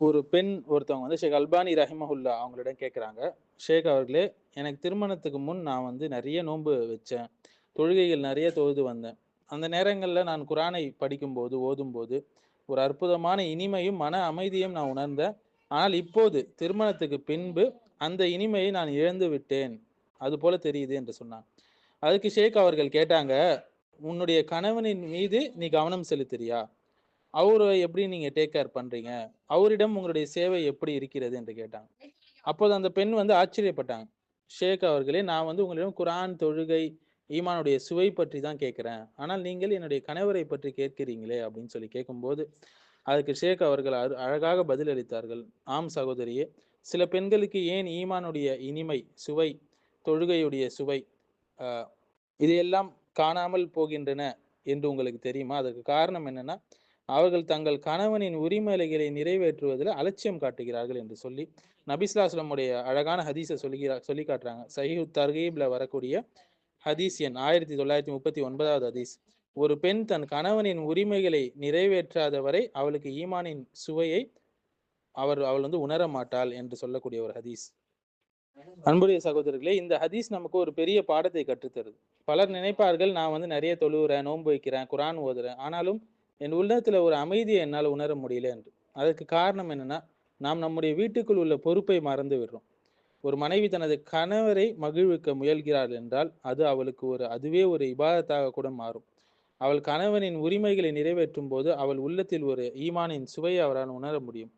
ஒரு பெண் ஒருத்தவங்க வந்து ஷேக் அல்பானி ரஹிமஹுல்லா அவங்களிடம் கேட்குறாங்க. ஷேக் அவர்களே எனக்கு திருமணத்துக்கு முன் நான் வந்து நிறைய நோன்பு வச்சேன். தொழுகைகள் நிறைய தொழுது வந்தேன். அந்த நேரங்களில் நான் குரானை படிக்கும்போது ஓதும்போது ஒரு அற்புதமான இனிமையும் மன அமைதியும் நான் உணர்ந்தேன். ஆனால் இப்போது திருமணத்துக்கு பின்பு அந்த இனிமையை நான் இழந்து விட்டேன். அது போல தெரியுது என்று சொன்னான். அதுக்கு ஷேக் அவர்கள் கேட்டாங்க உன்னுடைய கணவனின் மீது நீ கவனம் செலுத்துறியா? அவரை எப்படி நீங்க டேக் கேர் பண்றீங்க? அவரிடம் உங்களுடைய சேவை எப்படி இருக்கிறது? என்று கேட்டாங்க. அப்போது அந்த பெண் வந்து ஆச்சரியப்பட்டாங்க. ஷேக் அவர்களே நான் வந்து உங்களிடம் குரான் தொழுகை ஈமானுடைய சுவை பற்றி தான் கேட்குறேன். ஆனால் நீங்கள் என்னுடைய கணவரை பற்றி கேட்கிறீங்களே? அப்படின்னு சொல்லி கேட்கும்போது அதுக்கு ஷேக் அவர்கள் அழகாக பதிலளித்தார்கள். ஆம் சகோதரியே சில பெண்களுக்கு ஏன் ஈமானுடைய இனிமை சுவை தொழுகையுடைய சுவை ஆஹ், இதையெல்லாம் காணாமல் போகின்றன என்று உங்களுக்கு தெரியுமா? அதற்கு காரணம் என்னன்னா அவர்கள் தங்கள் கணவனின் உரிமைகளை நிறைவேற்றுவதில் அலட்சியம் காட்டுகிறார்கள் என்று சொல்லி நபிஸ்லாஸ்லமுடைய அழகான ஹதீஸை சொல்லுகிறார் சொல்லி காட்டுறாங்க. சஹீஹு தர்கீப்ல வரக்கூடிய ஹதீஸ் எண் ஆயிரத்தி தொள்ளாயிரத்தி முப்பத்தி ஒன்பதாவது ஹதீஸ். ஒரு பெண் தன் கணவனின் உரிமைகளை நிறைவேற்றாத வரை அவளுக்கு ஈமானின் சுவையை அவர் அவள் வந்து உணர மாட்டாள் என்று சொல்லக்கூடிய ஒரு ஹதீஸ். அன்புடைய சகோதரர்களே இந்த ஹதீஸ் நமக்கு ஒரு பெரிய பாடத்தை கற்றுத்தருது. பலர் நினைப்பார்கள் நான் வந்து நிறைய தொழுகிறேன் நோன்பு வைக்கிறேன் குரான் ஓதுறேன். ஆனாலும் என் உள்ளத்தில் ஒரு அமைதியை என்னால் உணர முடியல என்று. அதற்கு காரணம் என்னன்னா நாம் நம்முடைய வீட்டுக்குள் உள்ள பொறுப்பை மறந்து விடுறோம். ஒரு மனைவி தனது கணவரை மகிழ்விக்க முயல்கிறாள் என்றால் அது அவளுக்கு ஒரு அதுவே ஒரு இபாதத்தாக கூட மாறும். அவள் கணவனின் உரிமைகளை நிறைவேற்றும் போது அவள் உள்ளத்தில் ஒரு ஈமானின் சுவையை அவரால் உணர முடியும்.